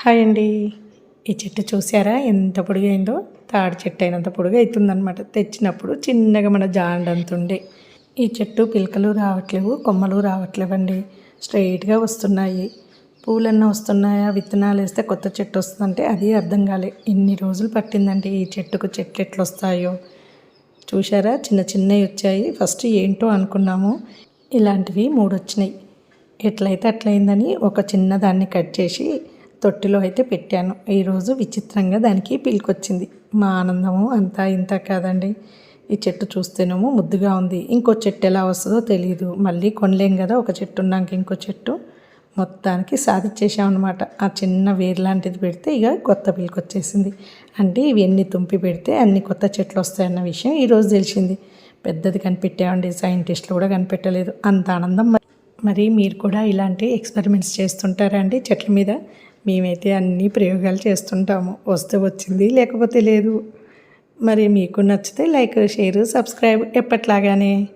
Hi అండి. ఈ చెట్టు చూసారా? ఎంత పొడిగైందో తాడి చెట్టు అయినంత పొడుగు అవుతుందన్నమాట తెచ్చినప్పుడు చిన్నగా మన జాండంతుండే. ఈ చెట్టు పిలకలు రావట్లేవు కొమ్మలు రావట్లేవండి. స్ట్రైట్గా వస్తున్నాయి. పూలన్నా వస్తున్నాయా? విత్తనాలు వేస్తే కొత్త చెట్టు వస్తుందంటే అది అర్థం కాలే. ఇన్ని రోజులు పట్టిందండి ఈ చెట్టుకు చెట్లు ఎట్లా వస్తాయో చూసారా చిన్న చిన్నవి వచ్చాయి. ఫస్ట్ ఏంటో అనుకున్నాము. ఇలాంటివి మూడు వచ్చినాయి ఎట్లయితే అట్లయిందని ఒక చిన్న దాన్ని కట్ చేసి తొట్టిలో అయితే పెట్టాను. ఈరోజు విచిత్రంగా దానికి పిలికొచ్చింది. మా ఆనందము అంతా ఇంత కాదండి. ఈ చెట్టు చూస్తేనేమో ముద్దుగా ఉంది. ఇంకో చెట్టు ఎలా వస్తుందో తెలియదు మళ్ళీ కొనలేం కదా ఒక చెట్టు ఉన్నాక ఇంకో చెట్టు. మొత్తానికి సాధించేసామన్నమాట ఆ చిన్న వేరు లాంటిది పెడితే ఇక కొత్త పిలికొచ్చేసింది. అంటే ఇవి ఎన్ని తుంపి పెడితే అన్ని కొత్త చెట్లు వస్తాయన్న విషయం ఈరోజు తెలిసింది. పెద్దది కనిపెట్టామండి. సైంటిస్టులు కూడా కనిపెట్టలేదు. అంత ఆనందం మరి- మరి మీరు కూడా ఇలాంటి ఎక్స్పెరిమెంట్స్ చేస్తుంటారా అండి చెట్ల మీద? మేమైతే అన్ని ప్రయోగాలు చేస్తుంటాము. వస్తే వచ్చింది లేకపోతే లేదు. మరి మీకు నచ్చితే లైక్ షేర్ సబ్స్క్రైబ్ ఎప్పట్లాగానే.